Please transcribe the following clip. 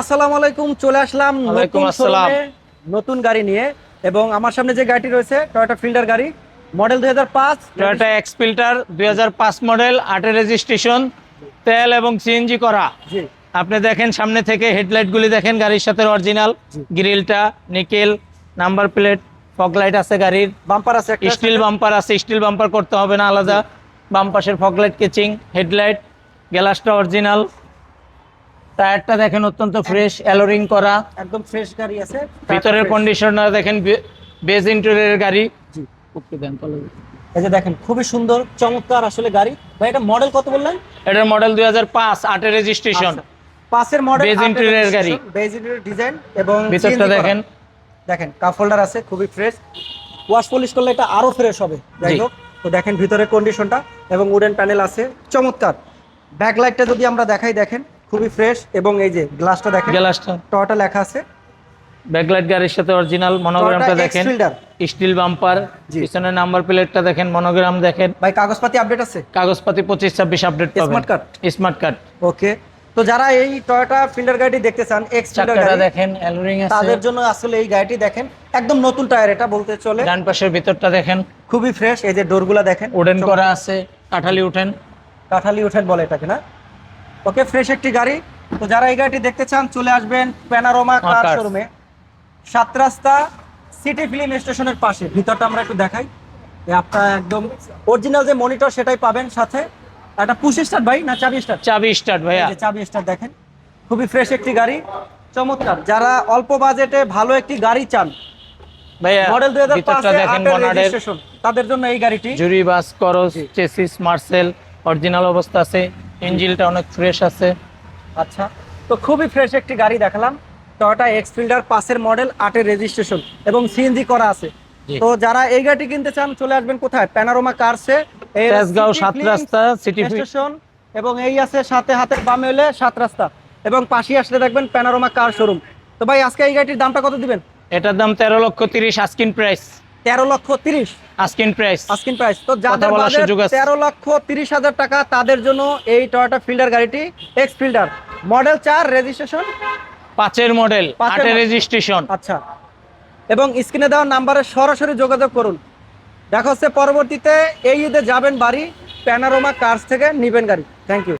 আসসালামু আলাইকুম চলে আসলাম ওয়ালাইকুম নতুন আসসালাম। নতুন গাড়ি নিয়ে এবং আমার সামনে যে গাড়িটি রয়েছে টয়োটা ফিল্ডার গাড়ি মডেল দুই হাজার পাঁচ। টয়োটা এক্স ফিল্টার দুই মডেল আটের রেজিস্ট্রেশন তেল এবং সিএনজি করা। জি। আপনি দেখেন সামনে থেকে হেডলাইট গুলি দেখেন গাড়ির সাথে original গ্রিলটা nickel number plate fog light আছে গাড়ির। বাম্পার আছে স্টিল বাম্পার আছে স্টিল বাম্পার করতে হবে না আলাদা। বাম পাশের ফগ লাইট কেচিং হেডলাইট গ্লাসটা অরিজিনাল টায়ারটা দেখেন অত্যন্ত ফ্রেশ অ্যালোরিং করা। একদম ফ্রেশ গাড়ি আছে। ভিতরের। কন্ডিশনার দেখেন বেজ ইন্টেরিয়রের গাড়ি। জি। উঠতে দেন এই যে দেখেন খুবই সুন্দর চমৎকার আসলে গাড়ি। ভাই এটা মডেল কত বললেন? এটার মডেল দুই হাজার পাঁচ আটের রেজিস্ট্রেশন। পাঁচের মডেল Base interior গাড়ি। বেজ ইন্টেরিয়র ডিজাইন এবং ভিতরটা দেখেন। দেখেন কাপ হোল্ডার আছে খুবই ফ্রেশ ওয়াশ পলিশ করলে এটা আরও ফ্রেশ হবে। যাই হোক তো দেখেন ভিতরে কন্ডিশনটা এবং উডেন প্যানেল আছে চমৎকার। ব্যাকলাইটটা যদি আমরা দেখাই দেখেন। খুবই ফ্রেশ এবং এই যে গ্লাসটা দেখেন গ্লাসটা টয়োটা লেখা আছে। ব্যাকলাইট গাড়ির সাথে অরিজিনাল মনোগ্রামটা দেখেন। স্টিল বাম্পার জি। পিছনে নাম্বার প্লেটটা দেখেন মনোগ্রাম দেখেন। ভাই কাগজপাতি আপডেট আছে? কাগজপাতি পঁচিশ ছাব্বিশ আপডেট পাবেন। Smart card smart card okay তো যারা এই টয়োটা ফিল্ডার গাড়িটি দেখতে চান এক্স ফিল্ডার গাড়ি দেখেন অ্যালোরিং আছে। তাদের জন্য আসলে এই গাড়িটি দেখেন একদম নতুন টায়ার এটা বলতে চলে। ডান পাশের ভিতরটা দেখেন। খুবই ফ্রেশ এই যে ডোরগুলা দেখেন। ওডেন করা আছে কাঠালি উঠেন। কাঠালি উঠেন বলে এটাকে না? ওকে ফ্রেশ একটি গাড়ি। তো যারা এই গাড়িটি দেখতে চান চলে আসবেন প্যানারোমা কার শোরুমে সাত রাস্তা সিটি ফিল্ম স্টেশনের পাশে। ভিতরটা আমরা একটু দেখাই। আপনার একদম অরিজিনাল যে মনিটর সেটাই পাবেন সাথে। একটা পুশ স্টার্ট ভাই না চাবি স্টার্ট চাবি স্টার্ট ভাইয়া। চাবি স্টার্ট দেখেন। খুবই ফ্রেশ একটি গাড়ি। চমৎকার। যারা অল্প বাজেটে ভালো একটি গাড়ি চান ভাইয়া মডেল দুই হাজার ভিতরটা দেখেন বনাডের তাদের জন্য এই গাড়িটি। জুরি বাস করস চেসিস মার্সেল অরিজিনাল অবস্থা আছে। ইঞ্জিনটা অনেক ফ্রেশ আছে। আচ্ছা তো খুবই ফ্রেশ একটি গাড়ি দেখালাম। টয়োটা এক্স ফিল্ডার পাশের মডেল আটের রেজিস্ট্রেশন এবং সিএনজি করা আছে। তো যারা এই গাড়িটি কিনতে চান চলে আসবেন কোথায়? প্যানারোমা কারসে তেজগাঁও সাত রাস্তা সিটি স্টেশন এবং এই আছে সাথে হাতের বামে হলে সাত রাস্তা। এবং পাশে আসলে দেখবেন প্যানারোমা কার শোরুম তো ভাই আজকে এই গাড়িটির দামটা কত দিবেন? এটার দাম তেরো লক্ষ তিরিশ আস্কিন প্রাইস তেরো লক্ষ তিরিশ। আস্কিন প্রাইস আস্কিন প্রাইস তো যাদের সুযোগ আছে। তেরো লক্ষ তিরিশ হাজার টাকা তাদের জন্য এই টয়োটা ফিল্ডার গাড়িটি এক্স ফিল্ডার মডেল চার রেজিস্ট্রেশন পাঁচের মডেল পাঁচের রেজিস্ট্রেশন আচ্ছা। এবং স্ক্রিনে দেওয়া নাম্বারে সরাসরি যোগাযোগ করুন। দেখা হচ্ছে পরবর্তীতে। এই ঈদে যাবেন বাড়ি প্যানারোমা কার্স থেকে নিবেন গাড়ি। Thank you